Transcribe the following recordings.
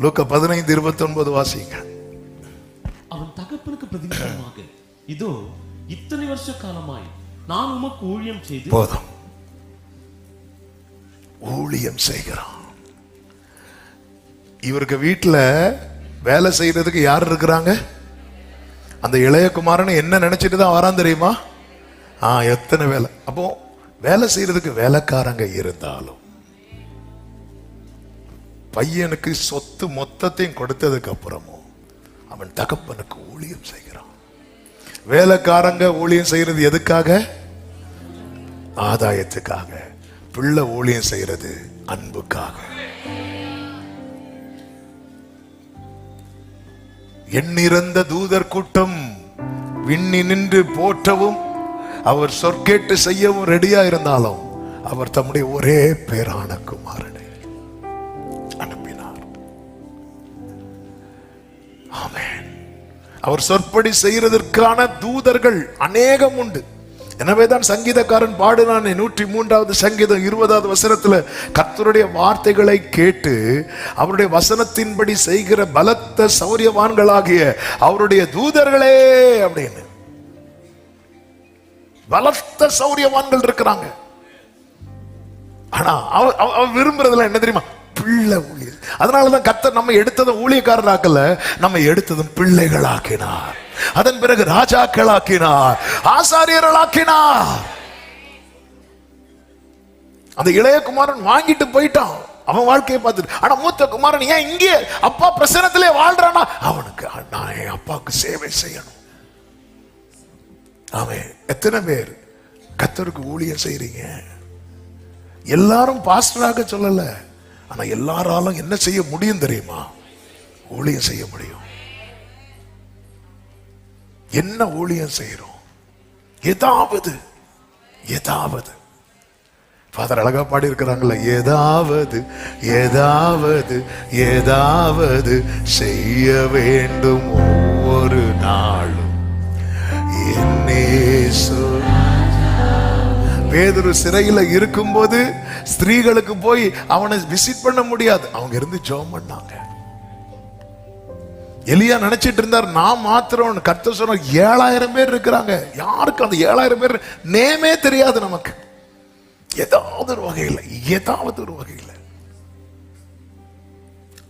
லூக்கா பதினைந்து இருபத்தி ஒன்பது வாசிங்க அவன் தகப்பனுக்கு பிரதிநிதமாக இதோ இத்தனை வருஷ காலமாய் நான் உமக்கு ஊழியம் செய்து போதும். ஊழியம் செய்கிறான் இவருக்கு வீட்டுல வேலை செய்யறதுக்கு யார் இருக்கிறாங்க? அந்த இளைய குமாரன் என்ன நினைச்சிட்டு தான் வரான் தெரியுமா? ஆ எத்தனை வேலை. அப்போ வேலை செய்யறதுக்கு வேலைக்காரங்க இருந்தாலும் பையனுக்கு சொத்து மொத்தத்தையும் கொடுத்ததுக்கு அப்புறமும் அவன் தகப்பனுக்கு ஊழியம் செய்கிறான். வேலைக்காரங்க ஊழியம் செய்யறது எதுக்காக? ஆதாயத்துக்காக. பிள்ளை ஊழியம் செய்யறது அன்புக்காக. எண்ணிறந்த தூதர் கூட்டம் விண்ணி நின்று போற்றவும் அவர் சொற்கேட்டு செய்யவும் ரெடியா இருந்தாலும் அவர் தம்முடைய ஒரே பேரான குமாரன். அவர் சொற்படி செய்யறதற்கான தூதர்கள் அநேகம் உண்டு. எனவேதான் சங்கீதக்காரன் பாடினானே நூற்றி மூன்றாவது சங்கீதம் இருபதாவது வசனத்துல கர்த்தருடைய வார்த்தைகளை கேட்டு அவருடைய வசனத்தின்படி செய்கிற பலத்த சௌரியவான்களாகிய அவருடைய தூதர்களே அப்படின்னு. பலத்த சௌரியவான்கள் இருக்கிறாங்க. ஆனா அவ அவ- அவ விரும்புறதுல என்ன தெரியுமா? பிள்ளை ஊழியர். அதனாலதான் கத்தர் நம்ம எடுத்ததும் ஊழியக்காரராக்கல நம்ம எடுத்ததும் பிள்ளைகளாக்கினார். அதன் பிறகு ராஜாக்களாக்கினார் ஆசாரியர்களாக்கினார். அந்த இளைய குமாரன் வாங்கிட்டு போயிட்டான். அவன் வாழ்க்கையை பார்த்துட்டு ஆனா மூத்த குமாரன் ஏன் இங்கே? அப்பா பிரசனத்திலே வாழ்றானா? அவனுக்கு நான் என் அப்பாவுக்கு சேவை செய்யணும். அவன் எத்தனை பேர் கத்தருக்கு ஊழியம் செய்யறீங்க எல்லாரும் பாஸ்டராக சொல்லல. ஆனா எல்லாராலும் என்ன செய்ய முடியும் தெரியுமா? ஊழியம் செய்ய முடியும். என்ன ஊழியம் செய்யறோம்? ஏதாவது ஏதாவது. ஃபாதர் அழகா பாடி இருக்கிறாங்களே ஏதாவது ஏதாவது ஏதாவது செய்ய வேண்டும் ஒவ்வொரு நாளும். என்னேசு பேதுரு சிறையில இருக்கும்போது ஸ்திரீகளுக்கு போய் அவனை விசிட் பண்ண முடியாது. அவங்க இருந்து ஜோம் பண்ணாங்க. எலியா நினைச்சிட்டு இருந்தார் நான் மாத்திரம் கத்த சொன்ன ஏழாயிரம் பேர் இருக்கிறாங்க. யாருக்கு அந்த ஏழாயிரம் பேர்? நேமே தெரியாது நமக்கு. ஏதாவது ஒரு வகையில் ஏதாவது ஒரு வகையில்.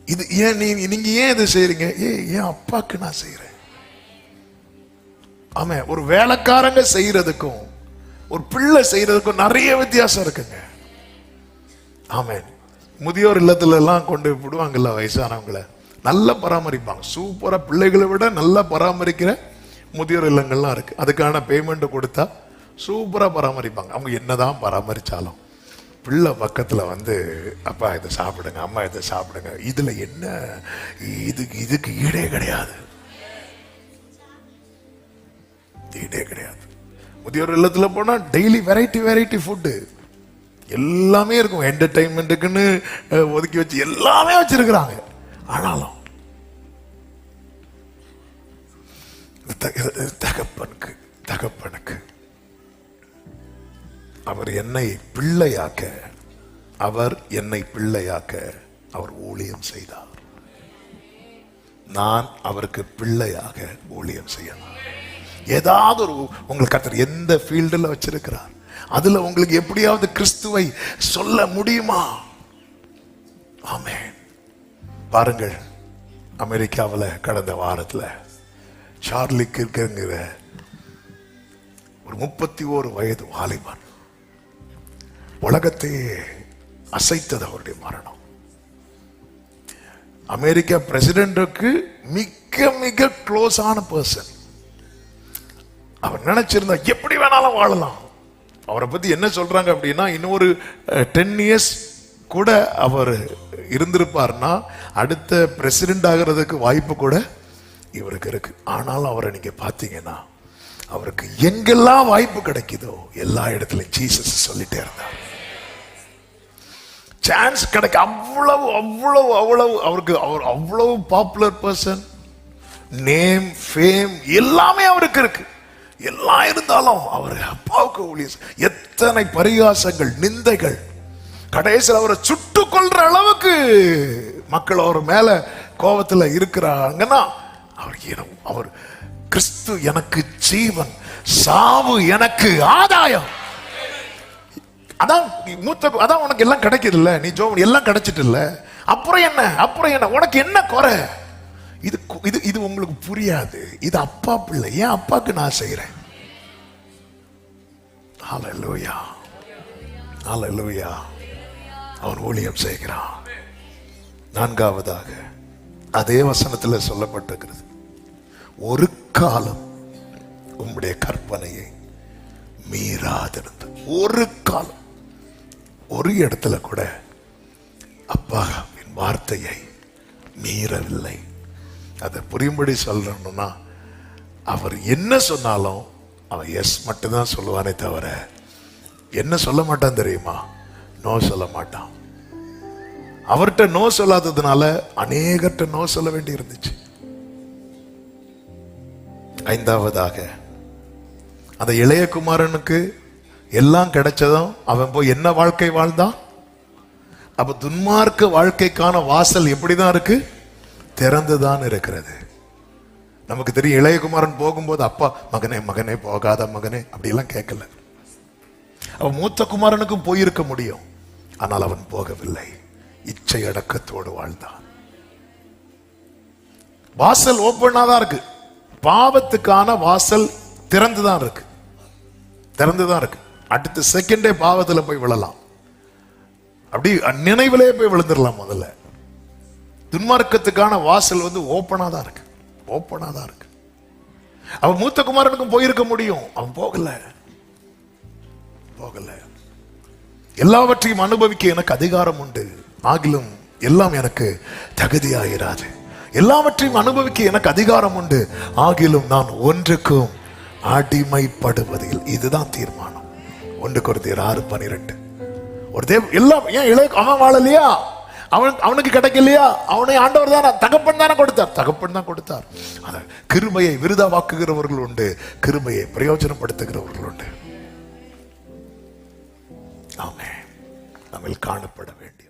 இது ஏன் நீ நீங்க ஏன் இது செய்யறீங்க ஏ என் அப்பாக்கு நான் செய்யறேன் ஆமா ஒரு வேலைக்காரங்க செய்யறதுக்கும் ஒரு பிள்ளை செய்யறதுக்கும் நிறைய வித்தியாசம் இருக்குங்க. ஆமென். முதியோர் இல்லத்துல எல்லாம் கொண்டு விடுவாங்கல்ல வயசானவங்கள. நல்லா பராமரிப்பாங்க. சூப்பராக பிள்ளைகளை விட நல்லா பராமரிக்கிற முதியோர் இல்லங்கள்லாம் இருக்கு. அதுக்கான பேமெண்ட் கொடுத்தா சூப்பராக பராமரிப்பாங்க. அவங்க என்னதான் பராமரிச்சாலும். பிள்ளை பக்கத்தில் வந்து அப்பா இதை சாப்பிடுங்க அம்மா இதை சாப்பிடுங்க. இதில் என்ன? இதுக்கு இதுக்கு ஈடே கிடையாது. ஈடே கிடையாது. முதியோர் இல்லத்தில் போனால் டெய்லி வெரைட்டி வெரைட்டி ஃபுட்டு எல்லாமே இருக்கும். என்டர்டைன்மெண்ட்டுக்குன்னு ஒதுக்கி வச்சு எல்லாமே வச்சிருக்கிறாங்க. ஆனாலும் தகப்பனுக்கு தகப்பனுக்கு. அவர் என்னை பிள்ளையாக்க அவர் என்னை பிள்ளையாக்க அவர் ஊழியம் செய்தார். நான் அவருக்கு பிள்ளையாக ஊழியம் செய்யலாம் ஏதாவது ஒரு உங்களுக்கு கத்தர் எந்த ஃபீல்டில் வச்சிருக்கிறார்? அதுல உங்களுக்கு எப்படியாவது கிறிஸ்துவை சொல்ல முடியுமா? ஆமே பாருங்கள் அமெரிக்காவில் கடந்த வாரத்துல சார்லி கிர்கங்கிற ஒரு முப்பத்தி ஓரு வயது வாலிபன் உலகத்தையே அசைத்தது அவருடைய மரணம். அமெரிக்கா பிரசிடென்ட்டுக்கு மிக மிக க்ளோஸான பர்சன் அவர் நினைச்சிருந்தா எப்படி வேணாலும் வாழலாம். அவரை பத்தி என்ன சொல்றாங்க அப்படின்னா இன்னொரு டென் இயர்ஸ் கூட அவர் இருந்திருப்பார்னா அடுத்த பிரசிடென்ட் ஆகிறதுக்கு வாய்ப்பு கூட இவருக்கு இருக்கு. ஆனாலும் அவரை நீங்க பார்த்தீங்கன்னா அவருக்கு எங்கெல்லாம் வாய்ப்பு கிடைக்குதோ எல்லா இடத்துலயும் ஜீசஸ் சொல்லிட்டே இருந்தார். சான்ஸ் கிடைக்க அவ்வளவு அவ்வளவு அவ்வளவு அவருக்கு அவர் அவ்வளவு பாப்புலர் பர்சன் நேம் ஃபேம் எல்லாமே அவருக்கு இருக்குது எல்லாம் இருந்தாலும் அவர் அப்பாவுக்கு ஊழியர் எத்தனை பரிகாசங்கள் நிந்தைகள். கடைசியில் அவரை சுட்டு கொள்ற அளவுக்கு மக்கள் அவர் மேல கோபத்தில் இருக்கிறாங்கன்னா அவர் என- அவர் கிறிஸ்து எனக்கு ஜீவன் சாவு எனக்கு ஆதாயம். அதான் நீ மூத்த அதான் உனக்கு எல்லாம் கிடைக்குது இல்லை நீ ஜோ எல்லாம் கிடைச்சிட்டு இல்லை அப்புறம் என்ன அப்புறம் என்ன உனக்கு என்ன குறை? இது இது இது உங்களுக்கு புரியாது. இது அப்பா பிள்ளை. ஏன் அப்பாவுக்கு நான் செய்யறேன் ஹalleluya ஹalleluya அவன் ஊழியம் செய்கிறான் நான்காவதாக அதே வசனத்துல சொல்லப்பட்டிருக்கிறது. ஒரு காலம் உம்முடைய கற்பனையை மீறாதிருந்து. ஒரு காலம். ஒரு இடத்துல கூட அப்பாவின் வார்த்தையை மீறவில்லை. அதை புரியும்படி சொல்லணும்னா அவர் என்ன சொன்னாலும் அவன் எஸ் மட்டும்தான் சொல்லுவானே தவிர என்ன சொல்ல மாட்டான் தெரியுமா? நோ சொல்ல மாட்டான். அவர்கிட்ட நோ சொல்லாததுனால அநேகர்கிட்ட நோ சொல்ல வேண்டி இருந்துச்சு. ஐந்தாவதாக அந்த இளைய குமாரனுக்கு எல்லாம் கிடைச்சதும் அவன் போய் என்ன வாழ்க்கை வாழ்ந்தான்? அப்ப துன்மார்க்க வாழ்க்கைக்கான வாசல் எப்படிதான் இருக்கு? திறந்துதான் இருக்கிறது. நமக்கு தெரியும் இளையகுமாரன் போகும்போது அப்பா மகனே மகனே போகாத மகனே அப்படிலாம் கேட்கல. அவன் மூத்த குமாரனுக்கும் போயிருக்க முடியும். ஆனால் அவன் போகவில்லை. இச்சை அடக்கத்தோடு வாழ்ந்தான். வாசல் ஓப்பனா தான் இருக்கு. பாவத்துக்கான வாசல் திறந்துதான் இருக்கு. திறந்துதான் இருக்கு. அடுத்த செகண்டே பாவத்துல போய் விழலாம். அப்படி நினைவிலே போய் விழுந்துடலாம் முதல்ல. துன்மார்க்கத்துக்கான வாசல் வந்து ஓப்பனாக தான் இருக்கு. ஓப்பனாக தான் இருக்கு. அவன் மூத்த குமாரனுக்கும் போயிருக்க முடியும். அவன் போகல. போகல. எல்லாவற்றையும் அனுபவிக்க எனக்கு அதிகாரம் உண்டு. ஆகிலும் எல்லாம் எனக்கு தகுதியாயிராது. எல்லாவற்றையும் அனுபவிக்க எனக்கு அதிகாரம் உண்டு. ஆகிலும் நான் ஒன்றுக்கும் அடிமைப்படுவதில் இதுதான் தீர்மானம். ஒன்று குருதியர் ஆறு பனிரெண்டு. ஒரு தேவ் எல்லாம் ஏன் இளைய அவன் வாழலையா? அவன் அவனுக்கு கிடைக்கலையா? அவனை ஆண்டவர் தானே? தகப்பன் தானே கொடுத்தார். தகப்பன் தான் கொடுத்தார். அத கிருமையை விருதாவாக்குகிறவர்கள் உண்டு. கிருமையை பிரயோஜனப்படுத்துகிறவர்கள் உண்டு. ஆமே நம்மில் காணப்பட வேண்டிய